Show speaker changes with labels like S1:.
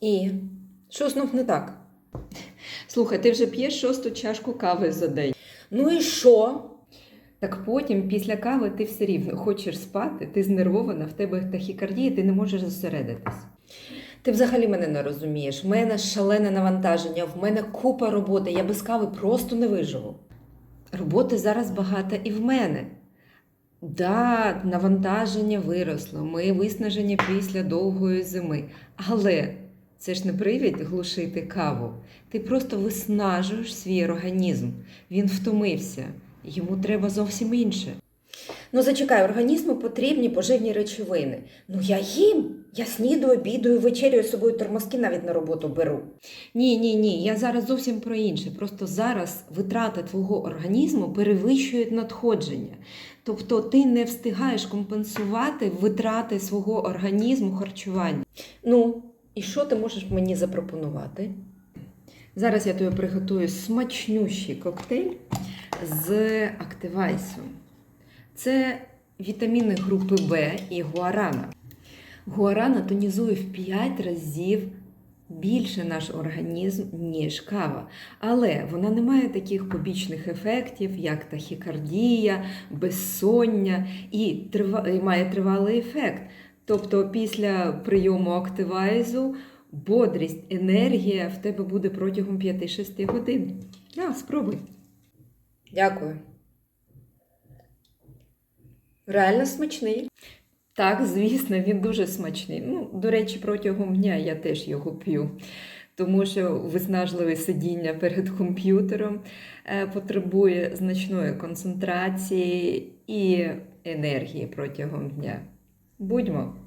S1: І що знов не так?
S2: Слухай, ти вже п'єш шосту чашку кави за день.
S1: Ну і що?
S2: Так потім, після кави, ти все рівно хочеш спати, ти знервована, в тебе тахікардія, ти не можеш зосередитись.
S1: Ти взагалі мене не розумієш. В мене шалене навантаження, в мене купа роботи, я без кави просто не виживу.
S2: Роботи зараз багато і в мене. Да, навантаження виросло, ми виснажені після довгої зими. Але це ж не привід глушити каву. Ти просто виснажуєш свій організм. Він втомився. Йому треба зовсім інше.
S1: Ну, зачекай, організму потрібні поживні речовини. Ну я їм. Я снідаю, обідаю, вечерю з собою тормозки навіть на роботу беру.
S2: Ні, ні, ні. Я зараз зовсім про інше. Просто зараз витрати твого організму перевищують надходження. Тобто ти не встигаєш компенсувати витрати свого організму харчування.
S1: Ну, і що ти можеш мені запропонувати?
S2: Зараз я тобі приготую смачнющий коктейль з активайсу. Це вітаміни групи В і гуарана. Гуарана тонізує в 5 разів більше наш організм, ніж кава. Але вона не має таких побічних ефектів, як тахікардія, безсоння і, трива... і має тривалий ефект. Тобто після прийому активайзу бодрість, енергія в тебе буде протягом 5-6 годин. На, спробуй.
S1: Дякую. Реально смачний.
S2: Так, звісно, він дуже смачний. Ну, до речі, протягом дня я теж його п'ю, тому що виснажливе сидіння перед комп'ютером е, потребує значної концентрації і енергії протягом дня. Будьмо!